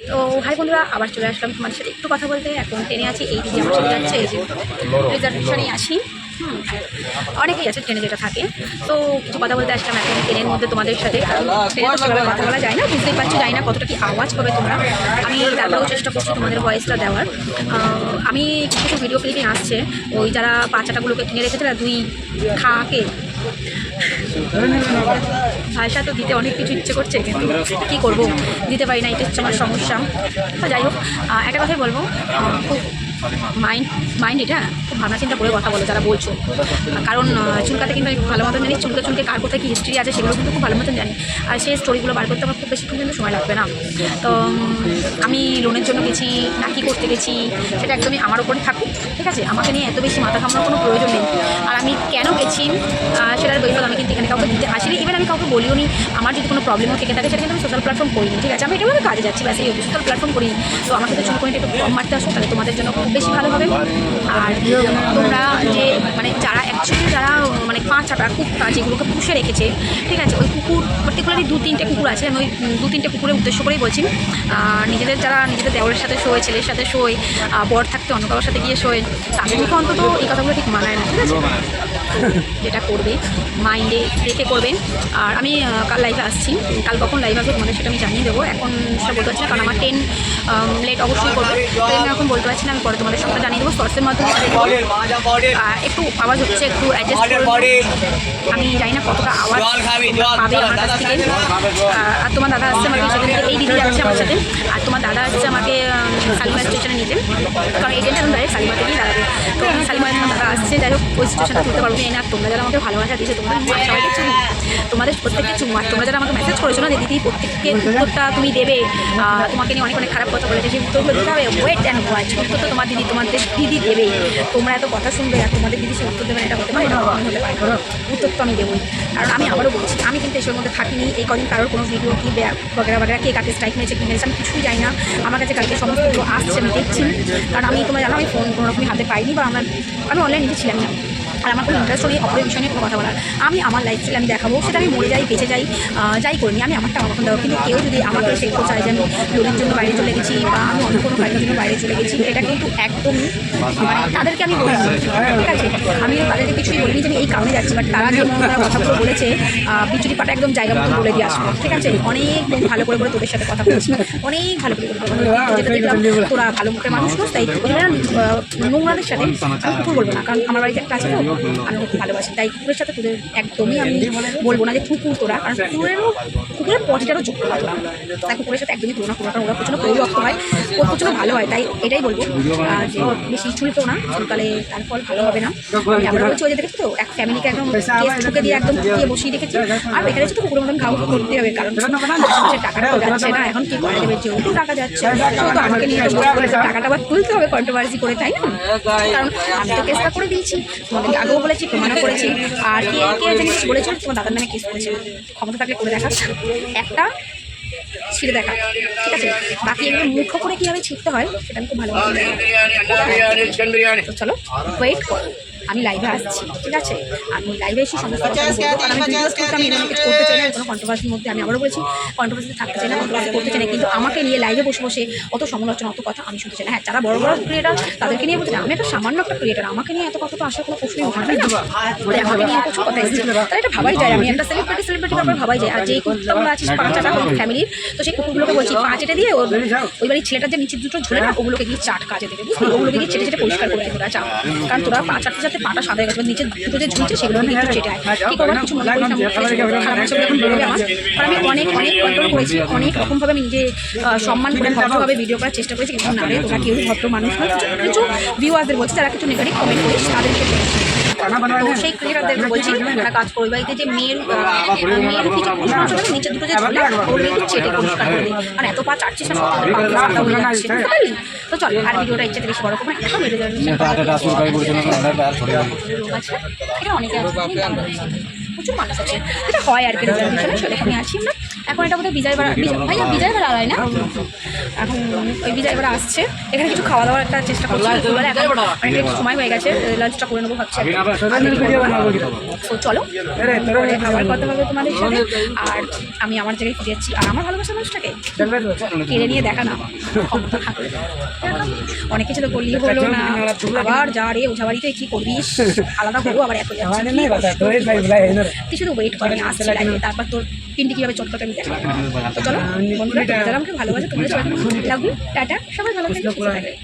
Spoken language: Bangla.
তো ভাই বন্ধুরা আবার চলে আসলাম তোমার সাথে। একটু কথা বলতে এখন ট্রেনে আছি এই দিদি আমার সাথে যাচ্ছে এই যে রিজার্ভেশনেই হুম, অনেকেই আছে ট্রেনে যেটা থাকে। তো কিছু কথা বলতে আসলাম এখন ট্রেনের মধ্যে তোমাদের সাথে। ট্রেনে কথা বলা যায় না বুঝতেই পারছি যাই না কতটা কি আওয়াজ পাবে তোমরা। আমি তারপরেও চেষ্টা করছি তোমাদের ভয়েসটা দেওয়ার। আমি কিছু কিছু ভিডিও ক্লিপিং আসছে ওই যারা বাচ্চাটাগুলোকে কিনে রেখেছে না দুই খাকে ভাষা তো দিতে অনেক কিছু ইচ্ছে করছে, কিন্তু কী করব? দিতে পারি না, এটা হচ্ছে আমার সমস্যা। যাই হোক একটা কথাই বলব খুব মাইন্ড মাইন্ড এটা? খুব ভাবনা চিন্তা করে কথা বলো, যারা বলছো। কারণ চুলকাতে কিন্তু ভালো মতন জানি, চুলকে চুলকে কার কোথায় কী হিস্ট্রি আছে সেগুলো কিন্তু খুব ভালো মতন জানি। আর সেই স্টোরিগুলো বার করতে আমার খুব বেশিক্ষণ কিন্তু সময় লাগবে না। তো আমি লোনের জন্য গেছি, না কী করতে গেছি, সেটা একদমই আমার ওপরে থাকুক, ঠিক আছে? আমাকে নিয়ে এত বেশি মাথা ঘামানোর কোনো প্রয়োজন নেই। আর আমি কেন গেছি সেটার বইফল আমি কিন্তু এখানে কাউকে দিতে আসিনি। ইভেন আমি কাউকে বলিও নি আমার যদি কোনো প্রবলেমও থেকে থাকে, সেটা কিন্তু আমি সোশ্যাল প্ল্যাটফর্ম করিনি, ঠিক আছে? আমি এটা কাজে যাচ্ছি, ব্যাস, এই সোশ্যাল প্ল্যাটফর্ম করিনি। তো আমাকে তো চুলকনিটা একটু কম মারতে আসো তাহলে তোমাদের জন্য খুব বেশি ভালো হবে আর তোমরা যে মানে যারা অ্যাকচুয়ালি যারা মানে পাঁচ আটা কুকুর যেগুলোকে পুষে রেখেছে, ঠিক আছে, ওই কুকুর পার্টিকুলারলি দু তিনটে কুকুর আছে, আমি ওই দু তিনটে কুকুরের উদ্দেশ্য করেই বলছি। আর নিজেদের যারা, নিজেদের দেওয়ারের সাথে শোয়, ছেলের সাথে শোয় বর থাকতে অন্য কারোর সাথে গিয়ে শোয় তাদেরকে অন্তত এই কথাগুলো ঠিক মানায় না, ঠিক আছে? যেটা করবে মাইন্ডে রেখে করবেন। আর আমি কাল লাইভে আসছি। কাল কখন লাইভ আসবে তোমাদের সেটা আমি জানিয়ে দেবো। এখন সেটা বলতে পারছি না কারণ আমার ট্রেন লেট অবশ্যই করবে। তো আমি এখন বলতে পারছি না আমি পরে তোমাদের সবটা জানিয়ে দেবো। সোর্সের মাধ্যমে একটু আওয়াজ হচ্ছে একটু অ্যাডজাস্ট করবে আমি জানি না কতটা আওয়াজ পাবে আমার কাছ থেকে। আর- তোমার দাদা আসছে আমার থেকে এই দিদি যাচ্ছে আমার সাথে। আর তোমার দাদা আসছে আমাকে উম, শালিমা স্টেশনে নিতে। কারণ এজেন্ট এখন ডাইরেক্ট শালিমা থেকেই দাঁড়াবে। তো আমি শালিমা তোমার দাদা আসছে। যাই হোক, ওই স্টেশনে তুলতে পারব না, তোমরা যারা আমাকে ভালোবাসা দিয়েছে, তোমরা সবাইকে চুমু তোমাদের প্রত্যেককে চুমু আর তোমরা যারা আমাকে মেসেজ করেছ না যে দিদি, প্রত্যেককে উত্তরটা তুমি দেবে। তোমাকে নিয়ে অনেক অনেক খারাপ কথা বলেছে। সেই উত্তরগুলো দিতে হবে। ওয়েট অ্যান্ড ওয়াচ উত্তর তো তোমার দিদি, তোমাদের দিদি দেবে। তোমরা এত কথা শুনবে আর তোমাদের দিদি সে উত্তর দেবেন এটা হতে পারে এটা হতে পারে উত্তর তো আমি দেবই। কারণ আমি আবারও বলছি, আমি কিন্তু এসবের মধ্যে থাকিনি। এই কদিন কারোর কোনো ভিডিও কি বগেরা বগেরা কে কাকে স্ট্রাইক মেরেছে, কি মেরেছে, আমি কিছুই জানি না। আমার কাছে কালকে সমস্তগুলো আসছে, আমি দেখছি। কারণ আমি তোমরা জানো, আমি ফোন কোনো রকমই হাতে পাইনি বা আমার আমি অনলাইনে ছিলাম না আর আমার কোনো ইন্টারেস্ট নেই অপরের বিষয় নিয়ে কথা বলার। আমি আমার লাইফস্টাইল আমি দেখাবো সেটা আমি মরে যাই বেঁচে যাই যাই করিনি আমি আমারটা আমার দেবো কিন্তু কেউ যদি আমাকে শেখতে চায় যে আমি লোনের জন্য বাইরে চলে গেছি বা আমি অন্য কোনো কাজের জন্য বাইরে চলে গেছি এটা কিন্তু একদমই মানে তাদেরকে আমি বলি ঠিক আছে? আমি তাদেরকে কিছুই বলিনি যে আমি এই কারণে যাচ্ছি বাট তারা যে তারা কথাগুলো বলেছে বিচুরি পাটা একদম জায়গা মতো বলে দিয়ে আসব ঠিক আছে? অনেক ভালো করে করে তোদের সাথে কথা বলেছি অনেক ভালো করে। কিন্তু যেটা দেখলাম তোরা ভালো মুখের মানুষ তাই নোংরাদের সাথে আমি কুকুর বলব না কারণ আমার বাড়িতে একটা আছে তো আমি ওকে ভালোবাসি। তাই কুকুরের সাথে তোদের একদমই আমি বলব না যে কুকুর তোরা কারণ কুকুরেরও কুকুরের পটিটারও যোগ্য হয় তোরা। তাই কুকুরের সাথে একদমই তুলনা না, কারণ ওরা প্রচণ্ড পরিরক্ত হয় ও প্রচণ্ড ভালো হয় তাই এটাই বলব। যে বেশি চুলতো না চুলকালে তার ফল ভালো হবে না। আমি আবার বলছি ওই দেখেছ তো এক ফ্যামিলিকে একদম ঠুকে দিয়ে একদম দিয়ে বসিয়ে রেখেছি আর এখানে তো কুকুরের মতন ঘাউ করতে হবে কারণ আশেপাশে টাকাটা যাচ্ছে না এখন কি করা যাবে? যেহেতু টাকা যাচ্ছে তো আমাকে নিয়ে টাকাটা আবার তুলতে হবে কন্ট্রোভার্সি করে তাই না? কারণ আমি তো কেসটা করে দিয়েছি তোমাদেরকে আগেও বলেছি প্রমাণও করেছি আর কে কে জিনিস বলেছিল তোমার দাদার নামে কেস করেছে ক্ষমতা তাকে করে দেখা একটা ছিঁড়ে দেখা ঠিক আছে বাকি এগুলো মুখ্য করে কীভাবে ছিঁড়তে হয় সেটা আমি খুব ভালো চলো ওয়েট করো আমি লাইভে আসছি ঠিক আছে? আমি লাইভে এসে সমস্ত কথা আমি এরকম কিছু করতে চাই না কোনো কন্ট্রোভার্সির মধ্যে আমি আবারও বলেছি কন্ট্রোভার্সি থাকতে চাই না কন্ট্রোভার্সি করতে চাই না কিন্তু আমাকে নিয়ে লাইভে বসে বসে অত সমালোচনা অত কথা আমি শুনতে চাই না। হ্যাঁ যারা বড় বড় ক্রিয়েটার তাদেরকে নিয়ে বলতে চাই, আমি একটা সামান্য একটা ক্রিয়েটার আমাকে নিয়ে এত কথা তো আসার কোনো প্রশ্নই ওঠে না। আমাকে নিয়ে প্রচুর কথা এসেছে তাহলে এটা ভাবাই যায় আমি একটা সেলিব্রিটি সেলিব্রিটি ব্যাপার ভাবাই যায়। আর যে কুকুরগুলো আছিস পাঁচ আটা ফ্যামিলির তো সেই কুকুরগুলোকে বলছি পাঁচ এটা দিয়ে ওই বাড়ির ছেলেটার যে নিচে দুটো ঝুলে না ওগুলোকে গিয়ে চাট কাজে দেবে বুঝলি? ওগুলোকে গিয়ে চেটে চেটে পরিষ্কার করে দেবে তোরা চা কারণ তোরা পা চাটতে চাটতে পাটা সাদা হয়ে গেছে নিচে দুটো যে ঝুলছে সেগুলো নিয়ে একটু চেটে কি করব কিছু মনে খারাপ এখন বেরোবে আমার আমি অনেক অনেক কন্ট্রোল করেছি অনেক রকমভাবে আমি নিজে সম্মান করে ভদ্রভাবে ভিডিও করার চেষ্টা করেছি কিন্তু না রে তোরা কেউ ভদ্র মানুষ নয়। কিছু ভিউ ভিউয়ারদের বলছে তারা কিছু নেগেটিভ কমেন্ট করিস তাদেরকে। তো সেই বলছি তারা কাজ করবে। বাড়িতে যে মেয়ের মেয়ের কিছু নিচে দুটো যে ঝুলে ওগুলো কিন্তু চেটে পরিষ্কার করে দিই আর এত পা? তো চল আর ভিডিওটা ইচ্ছে বেশি বড় যাবে। রোগ আছে অনেকে আছে। প্রচুর মানুষ আছে। এটা হয় আর কি রিজার্ভেশনে সেরকমই আছি আমরা। এখন এটা বোধহয় বিজয় বাড়া ভাইয়া বিজয় বাড়া আড়াই না? এখন ওই বিজয় বাড়া আসছে। এখানে কিছু খাওয়া দাওয়ার একটা চেষ্টা করছি। দুপুরবেলা এখন একটু সময় হয়ে গেছে। লাঞ্চটা করে নেব ভাবছি। তো চলো। আবার কথা হবে তোমাদের সাথে। আর আমি আমার জায়গায় ফিরে যাচ্ছি। আর আমার ভালোবাসা মানুষটাকে কেড়ে নিয়ে দেখা না। অনেক কিছু তো করলি হলো না। আবার যা রে ওঝা বাড়িতে কি করবি? আলাদা করব আবার এত তুই শুধু ওয়েট করে আমি আসছি লাইনে তারপর তোর পিনটি কীভাবে চটকাতে আমি তো চলো বন্ধুরা যারা আমাকে ভালোবাসে তোমাদের সবাই লাভ টাটা সবাই ভালো থাকবে।